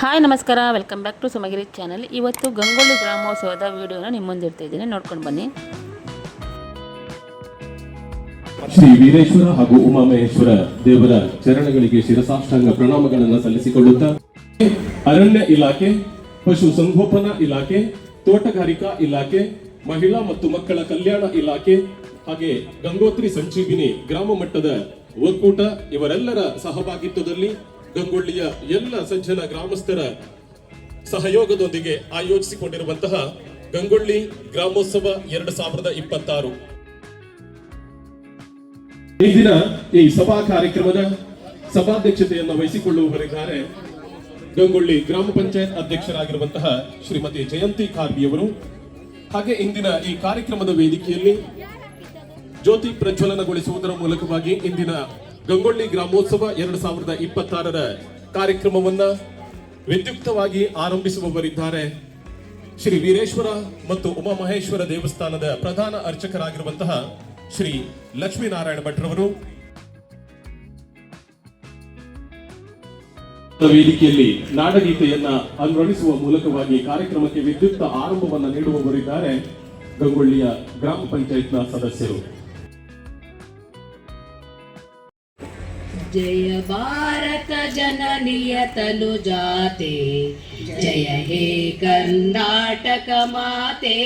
Hi, ನಮಸ್ಕಾರ. Welcome back to Sumagiri channel ಇವತ್ತು ಗಂಗೊಳ್ಳಿ ಗ್ರಾಮೋತ್ಸವದ ವಿಡಿಯೋನ ನಿಮ್ಮ ಮುಂದೆ ಇರ್ತಾ ಇದ್ದೀನಿ. ನೋಡ್ಕೊಂಡು ಬನ್ನಿ. ಶ್ರೀ ವೀರೇಶ್ವರ ಹಾಗೂ ಉಮಾಮಹೇಶ್ವರ ದೇವರ ಚರಣಗಳಿಗೆ ಶಿರಸಾಷ್ಟಾಂಗ ಪ್ರಣಾಮಗಳನ್ನು ಸಲ್ಲಿಸಿಕೊಳ್ಳುತ್ತಾ ಅರಣ್ಯ ಇಲಾಖೆ, ಪಶು ಸಂಗೋಪನಾ ಇಲಾಖೆ, ತೋಟಗಾರಿಕಾ ಇಲಾಖೆ, ಮಹಿಳಾ ಮತ್ತು ಮಕ್ಕಳ ಕಲ್ಯಾಣ ಇಲಾಖೆ ಹಾಗೆ ಗಂಗೋತ್ರಿ ಸಂಜೀವಿನಿ ಗ್ರಾಮ ಮಟ್ಟದ ಒಕ್ಕೂಟ ಇವರೆಲ್ಲರ ಸಹಭಾಗಿತ್ವದಲ್ಲಿ ಗಂಗೊಳ್ಳಿಯ ಎಲ್ಲ ಸಜ್ಜನ ಗ್ರಾಮಸ್ಥರ ಸಹಯೋಗದೊಂದಿಗೆ ಆಯೋಜಿಸಿಕೊಂಡಿರುವಂತಹ ಗಂಗೊಳ್ಳಿ ಗ್ರಾಮೋತ್ಸವ ಎರಡು ಸಾವಿರದ ಇಪ್ಪತ್ತಾರು. ಇಂದಿನ ಈ ಸಭಾ ಕಾರ್ಯಕ್ರಮದ ಸಭಾಧ್ಯಕ್ಷತೆಯನ್ನು ವಹಿಸಿಕೊಳ್ಳುವವರಿದ್ದಾರೆ ಗಂಗೊಳ್ಳಿ ಗ್ರಾಮ ಪಂಚಾಯತ್ ಅಧ್ಯಕ್ಷರಾಗಿರುವಂತಹ ಶ್ರೀಮತಿ ಜಯಂತಿ ಕಾರ್ಬಿಯವರು ಹಾಗೆ ಇಂದಿನ ಈ ಕಾರ್ಯಕ್ರಮದ ವೇದಿಕೆಯಲ್ಲಿ ಜ್ಯೋತಿ ಪ್ರಜ್ವಲನಗೊಳಿಸುವುದರ ಮೂಲಕವಾಗಿ ಇಂದಿನ ಗಂಗೊಳ್ಳಿ ಗ್ರಾಮೋತ್ಸವ ಎರಡು ಸಾವಿರದ ಇಪ್ಪತ್ತಾರರ ಕಾರ್ಯಕ್ರಮವನ್ನ ವಿದ್ಯುಕ್ತವಾಗಿ ಆರಂಭಿಸುವವರಿದ್ದಾರೆ. ಶ್ರೀ ವೀರೇಶ್ವರ ಮತ್ತು ಉಮಾಮಹೇಶ್ವರ ದೇವಸ್ಥಾನದ ಪ್ರಧಾನ ಅರ್ಚಕರಾಗಿರುವಂತಹ ಶ್ರೀ ಲಕ್ಷ್ಮೀನಾರಾಯಣ ಭಟ್ರವರು ವೇದಿಕೆಯಲ್ಲಿ ನಾಡಗೀತೆಯನ್ನ ಅನ್ವಯಿಸುವ ಮೂಲಕವಾಗಿ ಕಾರ್ಯಕ್ರಮಕ್ಕೆ ವಿದ್ಯುಕ್ತ ಆರಂಭವನ್ನು ನೀಡುವವರಿದ್ದಾರೆ ಗಂಗೊಳ್ಳಿಯ ಗ್ರಾಮ ಪಂಚಾಯತ್ನ ಸದಸ್ಯರು. ಜಯ ಭಾರತ ಜನನಿಯ ತನುಜಾತೆ ಜಯ ಹೇ ಕರ್ನಾಟಕ ಮಾತೆ.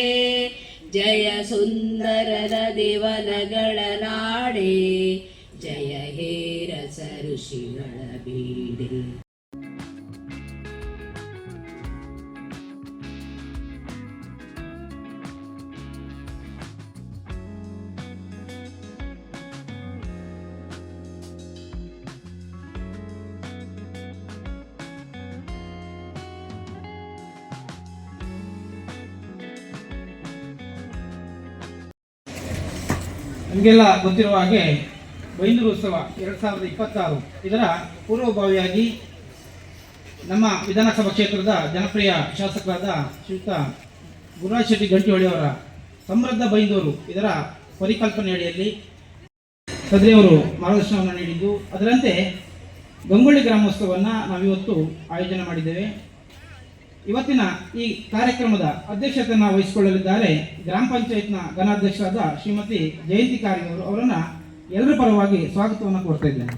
ಜಯ ಸುಂದರರ ದೇವನಗಳ ನಾಡೆ. ಜಯ ಹೇ ರಸ ಋಷಿಗಳ ಬೀಡೆ. ನಿಮಗೆಲ್ಲ ಗೊತ್ತಿರುವ ಹಾಗೆ ಬೈಂದೂರು ಉತ್ಸವ ಎರಡು ಸಾವಿರದ ಇಪ್ಪತ್ತಾರು. ಇದರ ಪೂರ್ವಭಾವಿಯಾಗಿ ನಮ್ಮ ವಿಧಾನಸಭಾ ಕ್ಷೇತ್ರದ ಜನಪ್ರಿಯ ಶಾಸಕರಾದ ಶ್ರೀಯುತ ಗುರುರಾಜ್ ಶೆಟ್ಟಿ ಗಂಟಿಹೊಳಿಯವರ ಸಮೃದ್ಧ ಬೈಂದೂರು ಇದರ ಪರಿಕಲ್ಪನೆ ಅಡಿಯಲ್ಲಿ ಕದ್ರಿಯವರು ಮಾರ್ಗದರ್ಶನವನ್ನು ನೀಡಿದ್ದು. ಅದರಂತೆ ಗಂಗೊಳ್ಳಿ ಗ್ರಾಮೋತ್ಸವವನ್ನು ನಾವಿವತ್ತು ಆಯೋಜನೆ ಮಾಡಿದ್ದೇವೆ. ಇವತ್ತಿನ ಈ ಕಾರ್ಯಕ್ರಮದ ಅಧ್ಯಕ್ಷತೆಯನ್ನು ವಹಿಸಿಕೊಳ್ಳಲಿದ್ದಾರೆ ಗ್ರಾಮ ಪಂಚಾಯತ್ನ ಘನಾಧ್ಯಕ್ಷರಾದ ಶ್ರೀಮತಿ ಜಯಂತಿ ಕಾರ್ಯ ಅವರನ್ನು ಅವರನ್ನ ಎಲ್ಲರ ಪರವಾಗಿ ಸ್ವಾಗತವನ್ನು ಕೊಡ್ತಾ ಇದ್ದೇನೆ.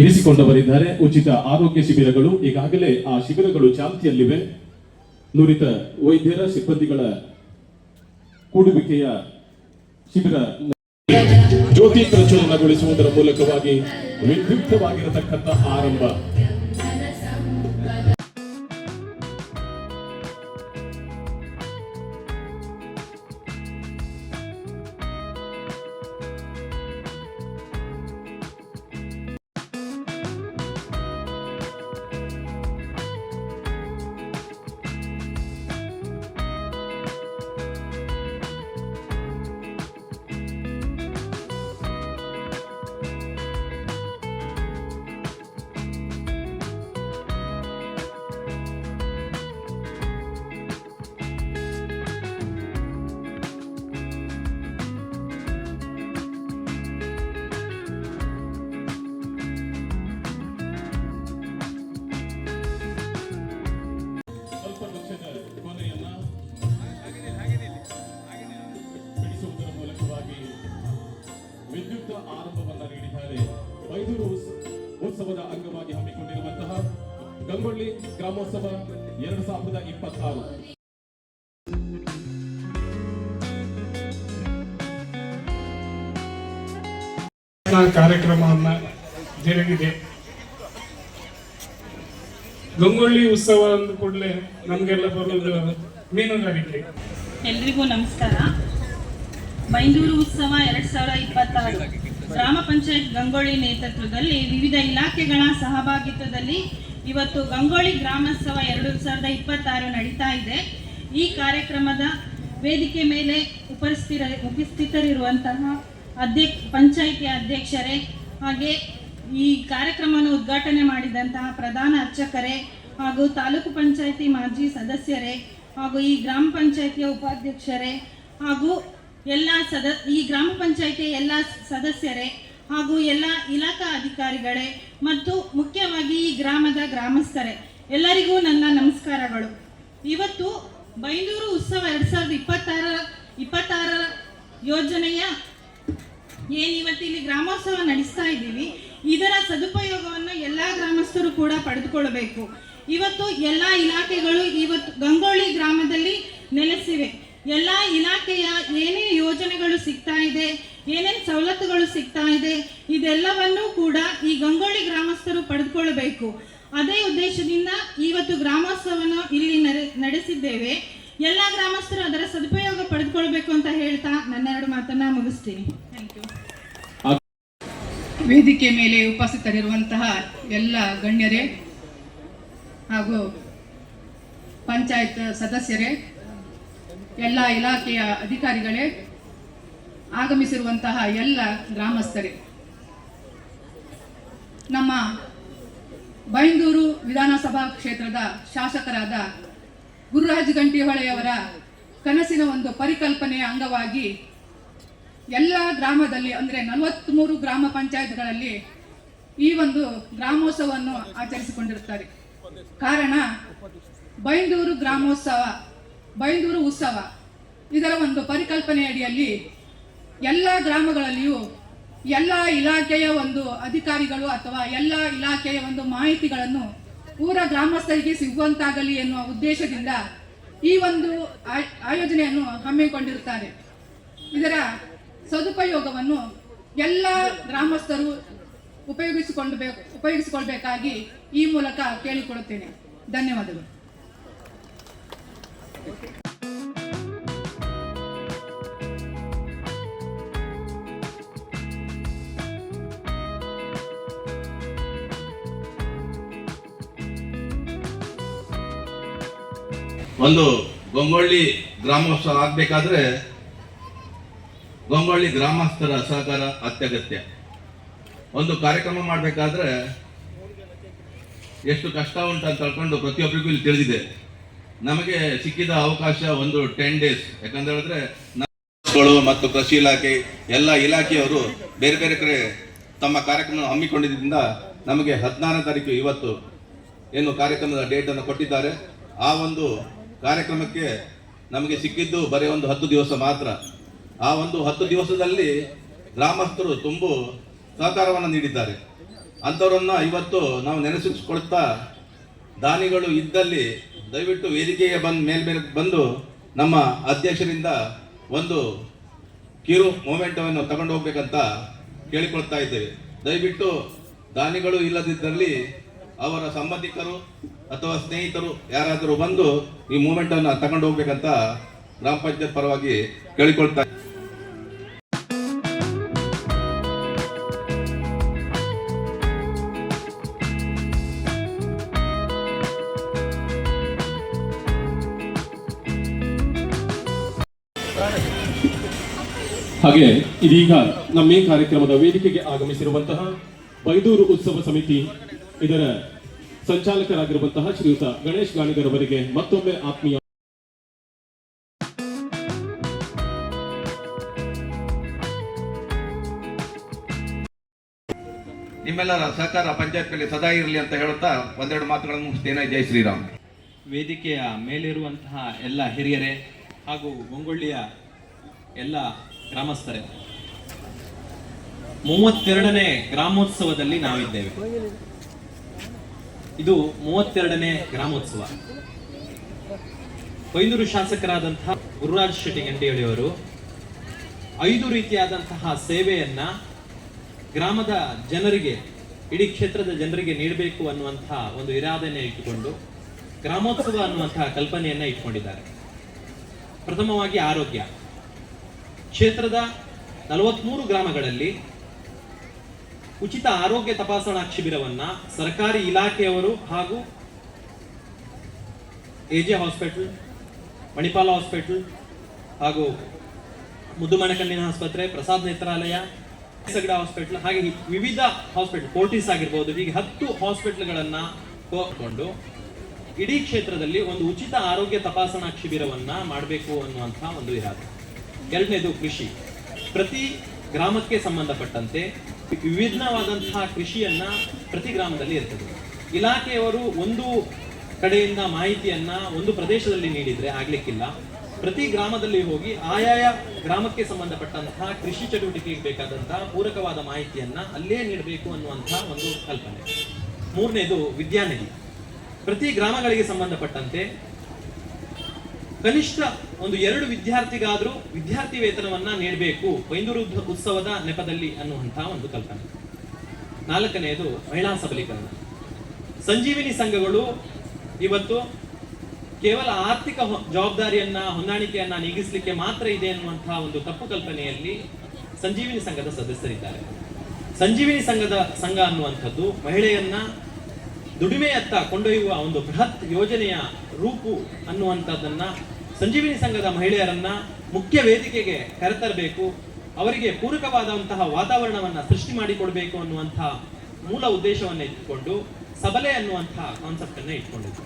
ಇರಿಸಿಕೊಂಡವರಿದ್ದಾರೆ. ಉಚಿತ ಆರೋಗ್ಯ ಶಿಬಿರಗಳು, ಈಗಾಗಲೇ ಆ ಶಿಬಿರಗಳು ಚಾಲ್ತಿಯಲ್ಲಿವೆ. ನುರಿತ ವೈದ್ಯರ ಸಿಬ್ಬಂದಿಗಳ ಕೂಡುವಿಕೆಯ ಶಿಬಿರ ಜ್ಯೋತಿ ಪ್ರಚೋದನಗೊಳಿಸುವುದರ ಮೂಲಕವಾಗಿ ವಿದ್ಯುಕ್ತವಾಗಿರತಕ್ಕಂಥ ಆರಂಭ. ಆರಂಭವನ್ನ ನೀಡಿದ್ದಾರೆ. ಮೈದೂರು ಉತ್ಸ- ಉತ್ಸವದ ಅಂಗವಾಗಿ ಹಮ್ಮಿಕೊಂಡಿರುವಂತಹ ಗಂಗೊಳ್ಳಿ ಗ್ರಾಮೋತ್ಸವ ಎರಡು ಸಾವಿರದ ಇಪ್ಪತ್ತಾರು. ಕಾರ್ಯಕ್ರಮವನ್ನ ಜರುಗಿದೆ. ಗಂಗೊಳ್ಳಿ ಉತ್ಸವ ಅಂದ ಕೂಡಲೇ ನಮಗೆಲ್ಲ ಬರೋದು ಮೀನುಗಾರಿಕೆ. ಎಲ್ರಿಗೂ ನಮಸ್ಕಾರ. ಮೈದೂರು ಉತ್ಸವ ಎರಡ್ ಸಾವಿರದ ಇಪ್ಪತ್ತಾರು. ಗ್ರಾಮ ಪಂಚಾಯತ್ ಗಂಗೋಳಿ ನೇತೃತ್ವದಲ್ಲಿ ವಿವಿಧ ಇಲಾಖೆಗಳ ಸಹಭಾಗಿತ್ವದಲ್ಲಿ ಇವತ್ತು ಗಂಗೋಳಿ ಗ್ರಾಮೋತ್ಸವ ಎರಡು ಸಾವಿರದ ಇಪ್ಪತ್ತಾರು ನಡೀತಾ ಇದೆ. ಈ ಕಾರ್ಯಕ್ರಮದ ವೇದಿಕೆ ಮೇಲೆ ಉಪಸ್ಥಿರ, ಉಪಸ್ಥಿತರಿರುವಂತಹ ಅಧ್ಯಕ್ಷ, ಪಂಚಾಯಿತಿ ಅಧ್ಯಕ್ಷರೇ ಹಾಗೆ ಈ ಕಾರ್ಯಕ್ರಮವನ್ನು ಉದ್ಘಾಟನೆ ಮಾಡಿದಂತಹ ಪ್ರಧಾನ ಅರ್ಚಕರೇ ಹಾಗೂ ತಾಲೂಕು ಪಂಚಾಯಿತಿ ಮಾಜಿ ಸದಸ್ಯರೇ ಹಾಗೂ ಈ ಗ್ರಾಮ ಪಂಚಾಯಿತಿಯ ಉಪಾಧ್ಯಕ್ಷರೇ ಹಾಗೂ ಎಲ್ಲ ಸದ, ಈ ಗ್ರಾಮ ಪಂಚಾಯಿತಿ ಎಲ್ಲ ಸದಸ್ಯರೇ ಹಾಗೂ ಎಲ್ಲ ಇಲಾಖಾ ಅಧಿಕಾರಿಗಳೇ ಮತ್ತು ಮುಖ್ಯವಾಗಿ ಈ ಗ್ರಾಮದ ಗ್ರಾಮಸ್ಥರೇ, ಎಲ್ಲರಿಗೂ ನನ್ನ ನಮಸ್ಕಾರಗಳು. ಇವತ್ತು ಬೈಂದೂರು ಉತ್ಸವ ಎರಡು ಸಾವಿರದ ಇಪ್ಪತ್ತಾರ ಇಪ್ಪತ್ತಾರ ಯೋಜನೆಯ ಏನು ಇವತ್ತು ಇಲ್ಲಿ ಗ್ರಾಮೋತ್ಸವ ನಡೆಸ್ತಾ ಇದ್ದೀವಿ, ಇದರ ಸದುಪಯೋಗವನ್ನು ಎಲ್ಲ ಗ್ರಾಮಸ್ಥರು ಕೂಡ ಪಡೆದುಕೊಳ್ಳಬೇಕು. ಇವತ್ತು ಎಲ್ಲ ಇಲಾಖೆಗಳು ಇವತ್ತು ಗಂಗೋಳಿ ಗ್ರಾಮದಲ್ಲಿ ನೆಲೆಸಿವೆ. ಎಲ್ಲ ಇಲಾಖೆಯ ಏನೇ ಯೋಜನೆಗಳು ಸಿಗ್ತಾ ಇದೆ, ಏನೇನು ಸವಲತ್ತುಗಳು ಸಿಗ್ತಾ ಇದೆ, ಇದೆಲ್ಲವನ್ನೂ ಕೂಡ ಈ ಗಂಗೊಳ್ಳಿ ಗ್ರಾಮಸ್ಥರು ಪಡೆದುಕೊಳ್ಳಬೇಕು. ಅದೇ ಉದ್ದೇಶದಿಂದ ಇವತ್ತು ಗ್ರಾಮೋತ್ಸವವನ್ನು ಇಲ್ಲಿ ನಡೆ- ನಡೆಸಿದ್ದೇವೆ. ಎಲ್ಲ ಗ್ರಾಮಸ್ಥರು ಅದರ ಸದುಪಯೋಗ ಪಡೆದುಕೊಳ್ಬೇಕು ಅಂತ ಹೇಳ್ತಾ ನನ್ನ ಎರಡು ಮಾತನ್ನ ಮುಗಿಸ್ತೀನಿ. ವೇದಿಕೆ ಮೇಲೆ ಉಪಸ್ಥಿತರಿರುವಂತಹ ಎಲ್ಲ ಗಣ್ಯರೇ ಹಾಗೂ ಪಂಚಾಯತ್ ಸದಸ್ಯರೇ ಎಲ್ಲ ಇಲಾಖೆಯ ಅಧಿಕಾರಿಗಳೇ ಆಗಮಿಸಿರುವಂತಹ ಎಲ್ಲ ಗ್ರಾಮಸ್ಥರೇ. ನಮ್ಮ ಬೈಂದೂರು ವಿಧಾನಸಭಾ ಕ್ಷೇತ್ರದ ಶಾಸಕರಾದ ಗುರುರಾಜ್ ಗಂಟಿಹೊಳೆಯವರ ಕನಸಿನ ಒಂದು ಪರಿಕಲ್ಪನೆಯ ಅಂಗವಾಗಿ ಎಲ್ಲ ಗ್ರಾಮದಲ್ಲಿ, ಅಂದರೆ ನಲವತ್ತ್ಮೂರು ಗ್ರಾಮ ಪಂಚಾಯತ್ಗಳಲ್ಲಿ ಈ ಒಂದು ಗ್ರಾಮೋತ್ಸವವನ್ನು ಆಚರಿಸಿಕೊಂಡಿರುತ್ತಾರೆ. ಕಾರಣ, ಬೈಂದೂರು ಗ್ರಾಮೋತ್ಸವ ಬೈಂದೂರು ಉತ್ಸವ. ಇದರ ಒಂದು ಪರಿಕಲ್ಪನೆಯಡಿಯಲ್ಲಿ ಎಲ್ಲ ಗ್ರಾಮಗಳಲ್ಲಿಯೂ ಎಲ್ಲ ಇಲಾಖೆಯ ಒಂದು ಅಧಿಕಾರಿಗಳು ಅಥವಾ ಎಲ್ಲ ಇಲಾಖೆಯ ಒಂದು ಮಾಹಿತಿಗಳನ್ನು ಊರ ಗ್ರಾಮಸ್ಥರಿಗೆ ಸಿಗುವಂತಾಗಲಿ ಎನ್ನುವ ಉದ್ದೇಶದಿಂದ ಈ ಒಂದು ಆಯ್- ಆಯೋಜನೆಯನ್ನು ಹಮ್ಮಿಕೊಂಡಿರುತ್ತಾರೆ. ಇದರ ಸದುಪಯೋಗವನ್ನು ಎಲ್ಲ ಗ್ರಾಮಸ್ಥರು ಉಪಯೋಗಿಸಿಕೊಂಡು ಉಪಯೋಗಿಸಿಕೊಳ್ಬೇಕಾಗಿ ಈ ಮೂಲಕ ಕೇಳಿಕೊಳ್ಳುತ್ತೇನೆ. ಧನ್ಯವಾದಗಳು. ಒಂದು ಗೊಂಗೊಳ್ಳಿ ಗ್ರಾಮೋತ್ಸವ ಆಗ್ಬೇಕಾದ್ರೆ ಗೊಂಗೊಳ್ಳಿ ಗ್ರಾಮಸ್ಥರ ಸಹಕಾರ ಅತ್ಯಗತ್ಯ. ಒಂದು ಕಾರ್ಯಕ್ರಮ ಮಾಡಬೇಕಾದ್ರೆ ಎಷ್ಟು ಕಷ್ಟ ಉಂಟು ಅಂತ ತಿಳ್ಕೊಂಡು ಪ್ರತಿಯೊಬ್ಬರಿಗೂ ಇಲ್ಲಿ ತಿಳಿದಿದೆ. ನಮಗೆ ಸಿಕ್ಕಿದ ಅವಕಾಶ ಒಂದು ಟೆನ್ ಡೇಸ್ ಯಾಕಂತ ಹೇಳಿದ್ರೆ ಮತ್ತು ಕೃಷಿ ಇಲಾಖೆ, ಎಲ್ಲ ಇಲಾಖೆಯವರು ಬೇರೆ ಬೇರೆ ಕಡೆ ತಮ್ಮ ಕಾರ್ಯಕ್ರಮ ಹಮ್ಮಿಕೊಂಡಿದ್ದರಿಂದ ನಮಗೆ ಹದಿನಾರನೇ ತಾರೀಕು ಇವತ್ತು ಏನು ಕಾರ್ಯಕ್ರಮದ ಡೇಟ್ ಅನ್ನು ಕೊಟ್ಟಿದ್ದಾರೆ. ಆ ಒಂದು ಕಾರ್ಯಕ್ರಮಕ್ಕೆ ನಮಗೆ ಸಿಕ್ಕಿದ್ದು ಬರೀ ಒಂದು ಹತ್ತು ದಿವಸ ಮಾತ್ರ. ಆ ಒಂದು ಹತ್ತು ದಿವಸದಲ್ಲಿ ಗ್ರಾಮಸ್ಥರು ತುಂಬು ಸಹಕಾರವನ್ನು ನೀಡಿದ್ದಾರೆ. ಅಂಥವರನ್ನು ಇವತ್ತು ನಾವು ನೆನೆಸಿಕೊಳ್ತಾ ದಾನಿಗಳು ಇದ್ದಲ್ಲಿ ದಯವಿಟ್ಟು ವೇದಿಕೆಗೆ ಬಂದು ಮೇಲ್ಮೇಲೆ ಬಂದು ನಮ್ಮ ಅಧ್ಯಕ್ಷರಿಂದ ಒಂದು ಕಿರು ಮೊಮೆಂಟವನ್ನು ತಗೊಂಡು ಹೋಗ್ಬೇಕಂತ ಕೇಳಿಕೊಳ್ತಾ ಇದ್ದೇವೆ. ದಯವಿಟ್ಟು ದಾನಿಗಳು ಇಲ್ಲದಿದ್ದಲ್ಲಿ ಅವರ ಸಂಬಂಧಿಕರು ಅಥವಾ ಸ್ನೇಹಿತರು ಯಾರಾದರೂ ಬಂದು ಈ ಮೂಮೆಂಟನ್ನು ತಗೊಂಡು ಹೋಗ್ಬೇಕಂತ ಗ್ರಾಮ ಪಂಚಾಯತ್ ಪರವಾಗಿ ಕೇಳಿಕೊಳ್ತಾ ಹಾಗೆ ಇದೀಗ ನಮ್ಮ ಈ ಕಾರ್ಯಕ್ರಮದ ವೇದಿಕೆಗೆ ಆಗಮಿಸಿರುವಂತಹ ಬೈದೂರು ಉತ್ಸವ ಸಮಿತಿ ಇದರ ಸಂಚಾಲಕರಾಗಿರುವಂತಹ ಶ್ರೀಯುತ ಗಣೇಶ್ ಗಾಣಿಗರ್ ಅವರಿಗೆ ಮತ್ತೊಮ್ಮೆ ಆತ್ಮೀಯ ನಿಮ್ಮೆಲ್ಲರ ಸಹಕಾರ ಪಂಚಾಯತ್ನಲ್ಲಿ ಸದಾ ಇರಲಿ ಅಂತ ಹೇಳುತ್ತಾ ಒಂದೆರಡು ಮಾತುಗಳನ್ನು ಮುಗಿಸ್ತೇನೆ. ಜೈ ಶ್ರೀರಾಮ್. ವೇದಿಕೆಯ ಮೇಲಿರುವಂತಹ ಎಲ್ಲ ಹಿರಿಯರೇ ಹಾಗೂ ಗೊಂಗೊಳ್ಳಿಯ ಎಲ್ಲ ಗ್ರಾಮಸ್ಥರೇ, ಮೂವತ್ತೆರಡನೇ ಗ್ರಾಮೋತ್ಸವದಲ್ಲಿ ನಾವಿದ್ದೇವೆ. ಇದು ಮೂವತ್ತೆರಡನೇ ಗ್ರಾಮೋತ್ಸವ. ಕೊಯ್ದೂರು ಶಾಸಕರಾದಂತಹ ಗುರುರಾಜ್ ಶೆಟ್ಟಿ ಗಂಡಿಯಳಿಯವರು ಐದು ರೀತಿಯಾದಂತಹ ಸೇವೆಯನ್ನ ಗ್ರಾಮದ ಜನರಿಗೆ, ಇಡೀ ಕ್ಷೇತ್ರದ ಜನರಿಗೆ ನೀಡಬೇಕು ಅನ್ನುವಂತಹ ಒಂದು ಇರಾದನೆ ಇಟ್ಟುಕೊಂಡು ಗ್ರಾಮೋತ್ಸವ ಅನ್ನುವಂತಹ ಕಲ್ಪನೆಯನ್ನ ಇಟ್ಕೊಂಡಿದ್ದಾರೆ. ಪ್ರಥಮವಾಗಿ ಆರೋಗ್ಯ. ಕ್ಷೇತ್ರದ ನಲವತ್ಮೂರು ಗ್ರಾಮಗಳಲ್ಲಿ ಉಚಿತ ಆರೋಗ್ಯ ತಪಾಸಣಾ ಶಿಬಿರವನ್ನು ಸರ್ಕಾರಿ ಇಲಾಖೆಯವರು ಹಾಗೂ A J hospital, Manipal hospital ಹಾಗೂ ಮುದ್ದುಮಣಕಣ್ಣಿನ ಆಸ್ಪತ್ರೆ, ಪ್ರಸಾದ್ ನೇತ್ರಾಲಯ ಸಗಡ ಹಾಸ್ಪಿಟಲ್ ಹಾಗೆ ವಿವಿಧ ಹಾಸ್ಪಿಟಲ್ ಫೋರ್ಟಿಸ್ ಆಗಿರ್ಬೋದು, ಹೀಗೆ ಹತ್ತು ಹಾಸ್ಪಿಟ್ಲ್ಗಳನ್ನು ಕೊಂಡು ಇಡೀ ಕ್ಷೇತ್ರದಲ್ಲಿ ಒಂದು ಉಚಿತ ಆರೋಗ್ಯ ತಪಾಸಣಾ ಶಿಬಿರವನ್ನು ಮಾಡಬೇಕು ಅನ್ನುವಂಥ ಒಂದು ಇರಾದೆ. ಎರಡನೇದು ಕೃಷಿ. ಪ್ರತಿ ಗ್ರಾಮಕ್ಕೆ ಸಂಬಂಧಪಟ್ಟಂತೆ ವಿಭಿನ್ನವಾದಂತಹ ಕೃಷಿಯನ್ನ ಪ್ರತಿ ಗ್ರಾಮದಲ್ಲಿ ಇರ್ತದೆ. ಇಲಾಖೆಯವರು ಒಂದು ಕಡೆಯಿಂದ ಮಾಹಿತಿಯನ್ನ ಒಂದು ಪ್ರದೇಶದಲ್ಲಿ ನೀಡಿದ್ರೆ ಆಗ್ಲಿಕ್ಕಿಲ್ಲ. ಪ್ರತಿ ಗ್ರಾಮದಲ್ಲಿ ಹೋಗಿ ಆಯಾಯ ಗ್ರಾಮಕ್ಕೆ ಸಂಬಂಧಪಟ್ಟಂತಹ ಕೃಷಿ ಚಟುವಟಿಕೆಗೆ ಬೇಕಾದಂತಹ ಪೂರಕವಾದ ಮಾಹಿತಿಯನ್ನ ಅಲ್ಲೇ ನೀಡಬೇಕು ಅನ್ನುವಂತಹ ಒಂದು ಕಲ್ಪನೆ. ಮೂರನೇದು ವಿದ್ಯಾನಿಧಿ. ಪ್ರತಿ ಗ್ರಾಮಗಳಿಗೆ ಸಂಬಂಧಪಟ್ಟಂತೆ ಕನಿಷ್ಠ ಒಂದು ಎರಡು ವಿದ್ಯಾರ್ಥಿಗಾದರೂ ವಿದ್ಯಾರ್ಥಿ ವೇತನವನ್ನ ನೀಡಬೇಕು ಬೈಂದೂರು ಉತ್ಸವದ ನೆಪದಲ್ಲಿ ಅನ್ನುವಂಥ ಒಂದು ಕಲ್ಪನೆ. ನಾಲ್ಕನೆಯದು ಮಹಿಳಾ ಸಬಲೀಕರಣ. ಸಂಜೀವಿನಿ ಸಂಘಗಳು ಇವತ್ತು ಕೇವಲ ಆರ್ಥಿಕ ಜವಾಬ್ದಾರಿಯನ್ನ, ಹೊಂದಾಣಿಕೆಯನ್ನ ನೀಗಿಸಲಿಕ್ಕೆ ಮಾತ್ರ ಇದೆ ಅನ್ನುವಂತಹ ಒಂದು ತಪ್ಪು ಕಲ್ಪನೆಯಲ್ಲಿ ಸಂಜೀವಿನಿ ಸಂಘದ ಸದಸ್ಯರಿದ್ದಾರೆ. ಸಂಜೀವಿನಿ ಸಂಘದ ಸಂಘ ಅನ್ನುವಂಥದ್ದು ಮಹಿಳೆಯನ್ನ ದುಡಿಮೆಯತ್ತ ಕೊಂಡೊಯ್ಯುವ ಒಂದು ಬೃಹತ್ ಯೋಜನೆಯ ರೂಪು ಅನ್ನುವಂಥದ್ದನ್ನ ಸಂಜೀವಿನಿ ಸಂಘದ ಮಹಿಳೆಯರನ್ನ ಮುಖ್ಯ ವೇದಿಕೆಗೆ ಕರೆತರಬೇಕು, ಅವರಿಗೆ ಪೂರಕವಾದಂತಹ ವಾತಾವರಣವನ್ನ ಸೃಷ್ಟಿ ಮಾಡಿಕೊಡ್ಬೇಕು ಅನ್ನುವಂತಹ ಮೂಲ ಉದ್ದೇಶವನ್ನ ಇಟ್ಕೊಂಡು ಸಬಲೆ ಅನ್ನುವಂತಹ ಕಾನ್ಸೆಪ್ಟ್ ಅನ್ನ ಇಟ್ಕೊಂಡಿದ್ದು.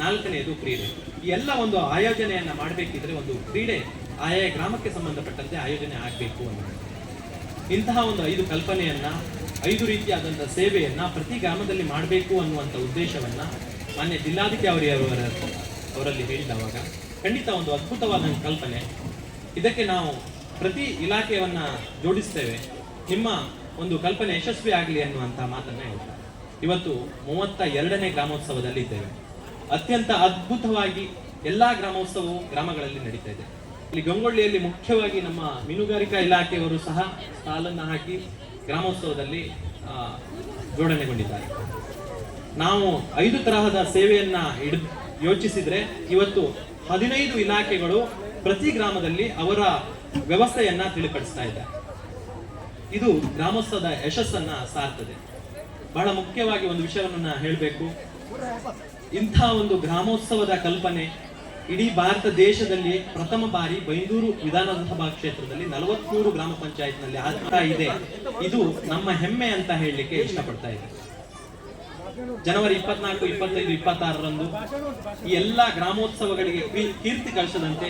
ನಾಲ್ಕನೆಯದು ಕ್ರೀಡೆ. ಈ ಎಲ್ಲ ಒಂದು ಆಯೋಜನೆಯನ್ನ ಮಾಡಬೇಕಿದ್ರೆ ಒಂದು ಕ್ರೀಡೆ ಆಯಾ ಗ್ರಾಮಕ್ಕೆ ಸಂಬಂಧಪಟ್ಟಂತೆ ಆಯೋಜನೆ ಆಗಬೇಕು ಅನ್ನೋದು. ಇಂತಹ ಒಂದು ಐದು ಕಲ್ಪನೆಯನ್ನ, ಐದು ರೀತಿಯಾದಂಥ ಸೇವೆಯನ್ನ ಪ್ರತಿ ಗ್ರಾಮದಲ್ಲಿ ಮಾಡಬೇಕು ಅನ್ನುವಂಥ ಉದ್ದೇಶವನ್ನ ಮಾನ್ಯ ಜಿಲ್ಲಾಧಿಕಾರಿ ಅವರ ಅವರಲ್ಲಿ ಹೇಳಿದವಾಗ ಖಂಡಿತ ಒಂದು ಅದ್ಭುತವಾದ ಕಲ್ಪನೆ. ಇದಕ್ಕೆ ನಾವು ಪ್ರತಿ ಇಲಾಖೆಯನ್ನು ಜೋಡಿಸ್ತೇವೆ. ನಿಮ್ಮ ಒಂದು ಕಲ್ಪನೆ ಯಶಸ್ವಿ ಆಗಲಿ ಅನ್ನುವಂಥ ಮಾತನ್ನ ಹೇಳ್ತಾರೆ ಇವತ್ತು ಮೂವತ್ತ ಎರಡನೇ ಗ್ರಾಮೋತ್ಸವದಲ್ಲಿ ಇದ್ದೇವೆ ಅತ್ಯಂತ ಅದ್ಭುತವಾಗಿ ಎಲ್ಲಾ ಗ್ರಾಮೋತ್ಸವವು ಗ್ರಾಮಗಳಲ್ಲಿ ನಡೀತಾ ಇದೆ. ಇಲ್ಲಿ ಗಂಗೊಳ್ಳಿಯಲ್ಲಿ ಮುಖ್ಯವಾಗಿ ನಮ್ಮ ಮೀನುಗಾರಿಕಾ ಇಲಾಖೆಯವರು ಸಹ ಸಾಲನ್ನು ಹಾಕಿ ಗ್ರಾಮೋತ್ಸವದಲ್ಲಿ ಜೋಡಣೆಗೊಂಡಿದ್ದಾರೆ. ನಾವು ಐದು ತರಹದ ಸೇವೆಯನ್ನ ಇಡ್ ಯೋಚಿಸಿದ್ರೆ ಇವತ್ತು ಹದಿನೈದು ಇಲಾಖೆಗಳು ಪ್ರತಿ ಗ್ರಾಮದಲ್ಲಿ ಅವರ ವ್ಯವಸ್ಥೆಯನ್ನ ತಿಳಿಪಡಿಸ್ತಾ ಇದೆ. ಇದು ಗ್ರಾಮೋತ್ಸವದ ಯಶಸ್ಸನ್ನ ಸಾರ್ತದೆ. ಬಹಳ ಮುಖ್ಯವಾಗಿ ಒಂದು ವಿಷಯವನ್ನ ಹೇಳಬೇಕು. ಇಂಥ ಒಂದು ಗ್ರಾಮೋತ್ಸವದ ಕಲ್ಪನೆ ಇಡೀ ಭಾರತ ದೇಶದಲ್ಲಿ ಪ್ರಥಮ ಬಾರಿ ಬೈಂದೂರು ವಿಧಾನಸಭಾ ಕ್ಷೇತ್ರದಲ್ಲಿ ನಲವತ್ಮೂರು ಗ್ರಾಮ ಪಂಚಾಯತ್ನಲ್ಲಿ ಆಗ್ತಾ ಇದೆ. ಇದು ನಮ್ಮ ಹೆಮ್ಮೆ ಅಂತ ಹೇಳಲಿಕ್ಕೆ ಇಷ್ಟಪಡ್ತಾ ಇದೆ ಜನವರಿ ಇಪ್ಪತ್ನಾಲ್ಕು, ಇಪ್ಪತ್ತೈದು, ಇಪ್ಪತ್ತಾರರಂದು ಈ ಎಲ್ಲ ಗ್ರಾಮೋತ್ಸವಗಳಿಗೆ ಕೀರ್ತಿ ಕಳಿಸದಂತೆ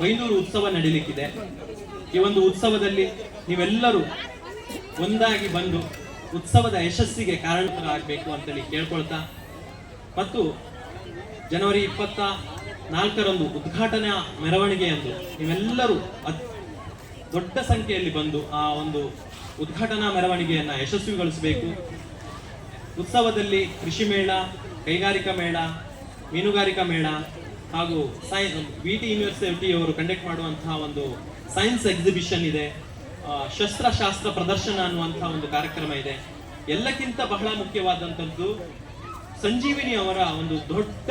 ಬೈಂದೂರು ಉತ್ಸವ ನಡೀಲಿಕ್ಕಿದೆ. ಈ ಒಂದು ಉತ್ಸವದಲ್ಲಿ ನೀವೆಲ್ಲರೂ ಒಂದಾಗಿ ಬಂದು ಉತ್ಸವದ ಯಶಸ್ಸಿಗೆ ಕಾರಣರಾಗಬೇಕು ಅಂತೇಳಿ ಕೇಳ್ಕೊಳ್ತಾ ಮತ್ತು ಜನವರಿ ಇಪ್ಪತ್ತ ನಾಲ್ಕರಂದು ಉದ್ಘಾಟನಾ ಮೆರವಣಿಗೆಯಂದು ನೀವೆಲ್ಲರೂ ಅತ್- ದೊಡ್ಡ ಸಂಖ್ಯೆಯಲ್ಲಿ ಬಂದು ಆ ಒಂದು ಉದ್ಘಾಟನಾ ಮೆರವಣಿಗೆಯನ್ನು ಯಶಸ್ವಿಗೊಳಿಸಬೇಕು. ಉತ್ಸವದಲ್ಲಿ ಕೃಷಿ ಮೇಳ, ಕೈಗಾರಿಕಾ ಮೇಳ, ಮೀನುಗಾರಿಕಾ ಮೇಳ ಹಾಗೂ ಸೈನ್ಸ್ ವಿ ಟಿ ಯೂನಿವರ್ಸಿಟಿಯವರು ಕಂಡಕ್ಟ್ ಮಾಡುವಂತಹ ಒಂದು ಸೈನ್ಸ್ ಎಕ್ಸಿಬಿಷನ್ ಇದೆ. ಶಸ್ತ್ರಶಾಸ್ತ್ರ ಪ್ರದರ್ಶನ ಅನ್ನುವಂತಹ ಒಂದು ಕಾರ್ಯಕ್ರಮ ಇದೆ. ಎಲ್ಲಕ್ಕಿಂತ ಬಹಳ ಮುಖ್ಯವಾದಂಥದ್ದು ಸಂಜೀವಿನಿ ಅವರ ಒಂದು ದೊಡ್ಡ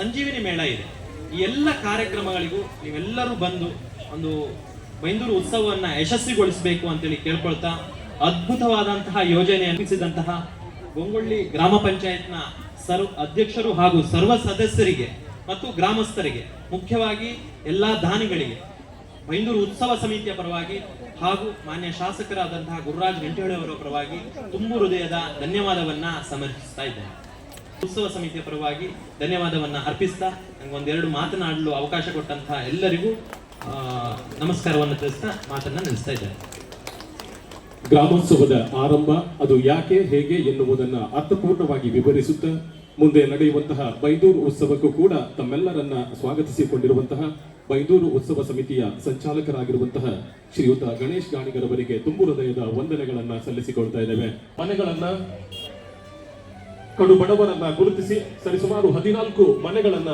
ಸಂಜೀವಿನಿ ಮೇಳ ಇದೆ. ಈ ಎಲ್ಲ ಕಾರ್ಯಕ್ರಮಗಳಿಗೂ ನೀವೆಲ್ಲರೂ ಬಂದು ಒಂದು ಬೈಂದೂರು ಉತ್ಸವವನ್ನು ಯಶಸ್ವಿಗೊಳಿಸಬೇಕು ಅಂತೇಳಿ ಕೇಳ್ಕೊಳ್ತಾ ಅದ್ಭುತವಾದಂತಹ ಯೋಜನೆ ಅನ್ವಿಸಿದಂತಹ ಗೊಂಗೊಳ್ಳಿ ಗ್ರಾಮ ಪಂಚಾಯತ್ನ ಸರ್ವ ಅಧ್ಯಕ್ಷರು ಹಾಗೂ ಸರ್ವ ಸದಸ್ಯರಿಗೆ ಮತ್ತು ಗ್ರಾಮಸ್ಥರಿಗೆ, ಮುಖ್ಯವಾಗಿ ಎಲ್ಲಾ ದಾನಿಗಳಿಗೆ ಬೈಂದೂರು ಉತ್ಸವ ಸಮಿತಿಯ ಪರವಾಗಿ ಹಾಗೂ ಮಾನ್ಯ ಶಾಸಕರಾದಂತಹ ಗುರುರಾಜ್ ಗಂಟೆಹೊಳೆ ಅವರ ಪರವಾಗಿ ತುಂಬು ಹೃದಯದ ಧನ್ಯವಾದವನ್ನ ಸಮರ್ಪಿಸ್ತಾ ಇದ್ದೇನೆ. ಉತ್ಸವ ಸಮಿತಿಯ ಪರವಾಗಿ ಧನ್ಯವಾದವನ್ನ ಅರ್ಪಿಸ್ತಾ ನಂಗೆ ಒಂದೆರಡು ಮಾತನಾಡಲು ಅವಕಾಶ ಕೊಟ್ಟಂತಹ ಎಲ್ಲರಿಗೂ ನಮಸ್ಕಾರವನ್ನು ತಿಳಿಸ್ತಾ ಮಾತನ್ನ ನಿಲ್ಲಿಸ್ತಾ ಇದ್ದೇನೆ. ಗ್ರಾಮೋತ್ಸವದ ಆರಂಭ ಅದು ಯಾಕೆ, ಹೇಗೆ ಎನ್ನುವುದನ್ನ ಅರ್ಥಪೂರ್ಣವಾಗಿ ವಿವರಿಸುತ್ತಾ ಮುಂದೆ ನಡೆಯುವಂತಹ ಬೈದೂರು ಉತ್ಸವಕ್ಕೂ ಕೂಡ ತಮ್ಮೆಲ್ಲರನ್ನ ಸ್ವಾಗತಿಸಿಕೊಂಡಿರುವಂತಹ ಬೈದೂರು ಉತ್ಸವ ಸಮಿತಿಯ ಸಂಚಾಲಕರಾಗಿರುವಂತಹ ಶ್ರೀಯುತ ಗಣೇಶ್ ಗಾಣಿಗರವರಿಗೆ ತುಂಬು ಹೃದಯದ ವಂದನೆಗಳನ್ನ ಸಲ್ಲಿಸಿಕೊಳ್ತಾ ಇದ್ದೇವೆ. ಮನೆಗಳನ್ನ ಕಡು ಬಡವರನ್ನ ಗುರುತಿಸಿ ಸರಿಸುಮಾರು ಹದಿನಾಲ್ಕು ಮನೆಗಳನ್ನ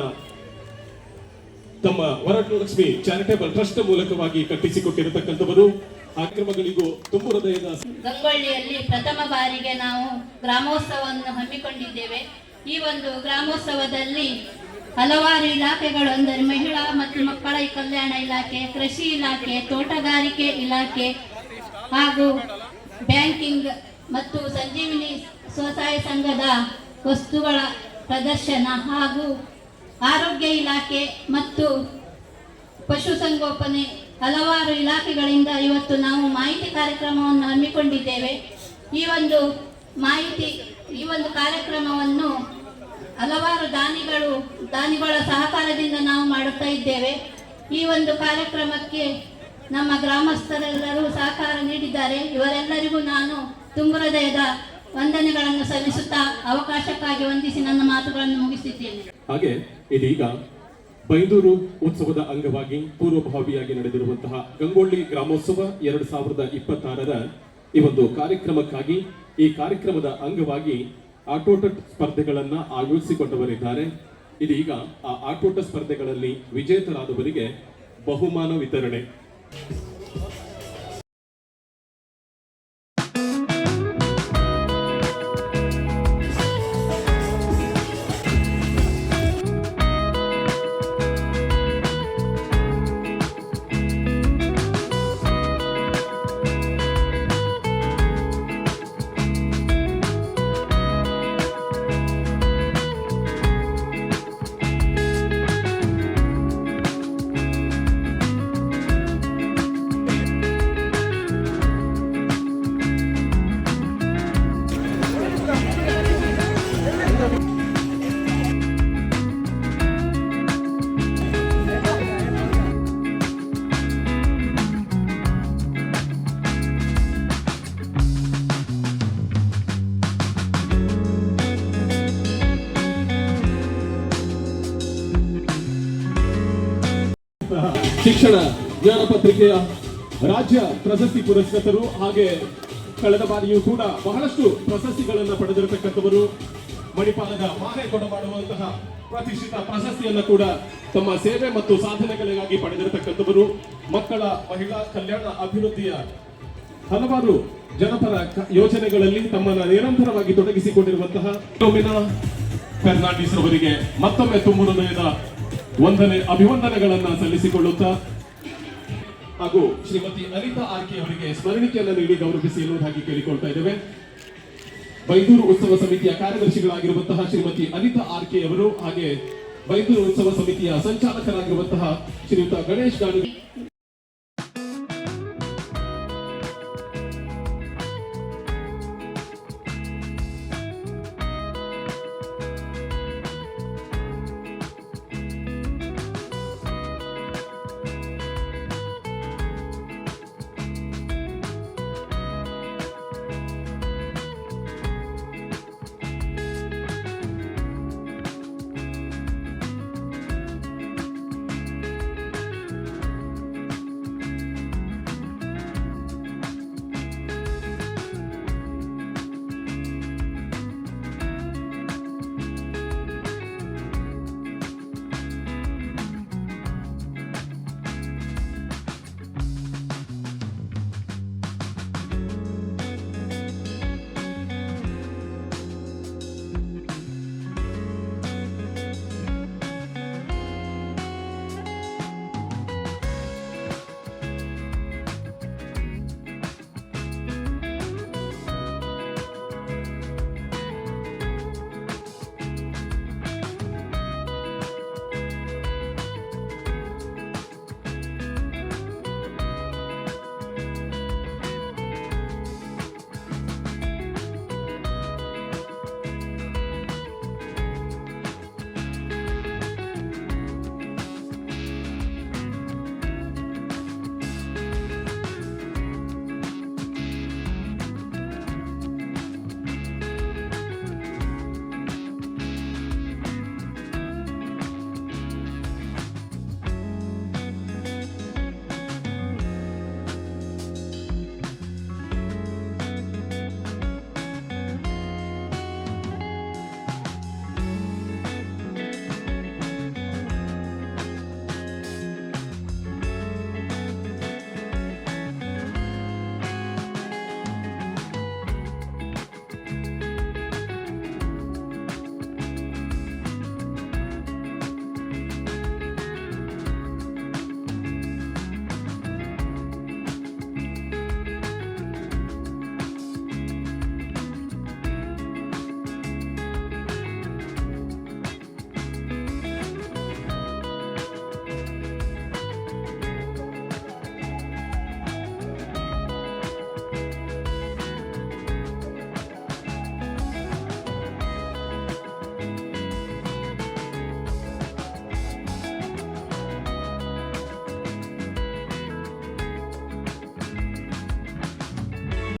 ತಮ್ಮ ವರಲಕ್ಷ್ಮಿ ಚಾರಿಟೇಬಲ್ ಟ್ರಸ್ಟ್ ಮೂಲಕವಾಗಿ ಕಟ್ಟಿಸಿಕೊಟ್ಟಿರತಕ್ಕಂಥವರು. ಕಾರ್ಯಕ್ರಮಗಳಿಗೂ ತುಂಬು ಹೃದಯದ ಗಂಗೊಳ್ಳಿಯಲ್ಲಿ ಪ್ರಥಮ ಬಾರಿಗೆ ನಾವು ಗ್ರಾಮೋತ್ಸವವನ್ನು ಹಮ್ಮಿಕೊಂಡಿದ್ದೇವೆ. ಈ ಒಂದು ಗ್ರಾಮೋತ್ಸವದಲ್ಲಿ ಹಲವಾರು ಇಲಾಖೆಗಳು ಅಂದರೆ ಮಹಿಳಾ ಮತ್ತು ಮಕ್ಕಳ ಕಲ್ಯಾಣ ಇಲಾಖೆ, ಕೃಷಿ ಇಲಾಖೆ, ತೋಟಗಾರಿಕೆ ಇಲಾಖೆ ಹಾಗೂ ಬ್ಯಾಂಕಿಂಗ್ ಮತ್ತು ಸಂಜೀವಿನಿ ಸ್ವಸಹಾಯ ಸಂಘದ ವಸ್ತುಗಳ ಪ್ರದರ್ಶನ ಹಾಗೂ ಆರೋಗ್ಯ ಇಲಾಖೆ ಮತ್ತು ಪಶುಸಂಗೋಪನೆ ಹಲವಾರು ಇಲಾಖೆಗಳಿಂದ ಇವತ್ತು ನಾವು ಮಾಹಿತಿ ಕಾರ್ಯಕ್ರಮವನ್ನು ಹಮ್ಮಿಕೊಂಡಿದ್ದೇವೆ. ಈ ಒಂದು ಮಾಹಿತಿ, ಈ ಒಂದು ಕಾರ್ಯಕ್ರಮವನ್ನು ಹಲವಾರು ದಾನಿಗಳು, ದಾನಿಗಳ ಸಹಕಾರದಿಂದ ನಾವು ಮಾಡುತ್ತಾ ಇದ್ದೇವೆ. ಈ ಒಂದು ಕಾರ್ಯಕ್ರಮಕ್ಕೆ ನಮ್ಮ ಗ್ರಾಮಸ್ಥರೆಲ್ಲರೂ ಸಹಕಾರ ನೀಡಿದ್ದಾರೆ. ಇವರೆಲ್ಲರಿಗೂ ನಾನು ತುಂಬ ಹೃದಯದ ವಂದನೆಗಳನ್ನು ಸಲ್ಲಿಸುತ್ತಾ ಅವಕಾಶಕ್ಕಾಗಿ ವಂದಿಸಿ ನನ್ನ ಮಾತುಗಳನ್ನು ಮುಗಿಸಿದ್ದೇನೆ ಹಾಗೆ ಇದೀಗ ಬೈಂದೂರು ಉತ್ಸವದ ಅಂಗವಾಗಿ ಪೂರ್ವಭಾವಿಯಾಗಿ ನಡೆದಿರುವಂತಹ ಗಂಗೊಳ್ಳಿ ಗ್ರಾಮೋತ್ಸವ ಎರಡು ಸಾವಿರದ ಇಪ್ಪತ್ತಾರರ ಈ ಒಂದು ಕಾರ್ಯಕ್ರಮಕ್ಕಾಗಿ, ಈ ಕಾರ್ಯಕ್ರಮದ ಅಂಗವಾಗಿ ಆಟೋಟ ಸ್ಪರ್ಧೆಗಳನ್ನ ಆಯೋಜಿಸಿಕೊಂಡವರಿದ್ದಾರೆ. ಇದೀಗ ಆ ಆಟೋಟ ಸ್ಪರ್ಧೆಗಳಲ್ಲಿ ವಿಜೇತರಾದವರಿಗೆ ಬಹುಮಾನ ವಿತರಣೆ. ಶಿಕ್ಷಣ ಜ್ಞಾನ ಪತ್ರಿಕೆಯ ರಾಜ್ಯ ಪ್ರಶಸ್ತಿ ಪುರಸ್ಕೃತರು ಹಾಗೆ ಕಳೆದ ಬಾರಿಯೂ ಕೂಡ ಬಹಳಷ್ಟು ಪ್ರಶಸ್ತಿಗಳನ್ನು ಪಡೆದಿರತಕ್ಕಂಥವರು ಮಣಿಪಾಲದ ಮಾನೆ ಕೊಡಮಾಡುವಂತಹ ಪ್ರತಿಷ್ಠಿತ ಪ್ರಶಸ್ತಿಯನ್ನು ಕೂಡ ತಮ್ಮ ಸೇವೆ ಮತ್ತು ಸಾಧನೆಗಳಿಗಾಗಿ ಪಡೆದಿರತಕ್ಕಂಥವರು. ಮಕ್ಕಳ ಮಹಿಳಾ ಕಲ್ಯಾಣ ಅಭಿವೃದ್ಧಿಯ ಹಲವಾರು ಜನಪರ ಯೋಜನೆಗಳಲ್ಲಿ ತಮ್ಮನ್ನು ನಿರಂತರವಾಗಿ ತೊಡಗಿಸಿಕೊಂಡಿರುವಂತಹ ಟೊಮಿನಾ ಅವರಿಗೆ ಮತ್ತೊಮ್ಮೆ ತುಂಬು ಹೃದಯದ ವಂದನೆ, ಅಭಿವಂದನೆಗಳನ್ನ ಸಲ್ಲಿಸಿಕೊಳ್ಳುತ್ತಾ ಹಾಗೂ ಶ್ರೀಮತಿ ಅನಿತಾ ಆರ್ಕೆ ಅವರಿಗೆ ಸ್ಮರಣಿಕೆಯನ್ನು ನೀಡಿ ಗೌರವಿಸಿ ಎನ್ನುವುದಾಗಿ ಕೇಳಿಕೊಳ್ತಾ ಇದ್ದೇವೆ. ಬೈದೂರು ಉತ್ಸವ ಸಮಿತಿಯ ಕಾರ್ಯದರ್ಶಿಗಳಾಗಿರುವಂತಹ ಶ್ರೀಮತಿ ಅನಿತಾ ಆರ್ಕೆ ಅವರು ಹಾಗೆ ಬೈದೂರು ಉತ್ಸವ ಸಮಿತಿಯ ಸಂಚಾಲಕರಾಗಿರುವಂತಹ ಶ್ರೀಯುತ ಗಣೇಶ್ ಗಾಣಿ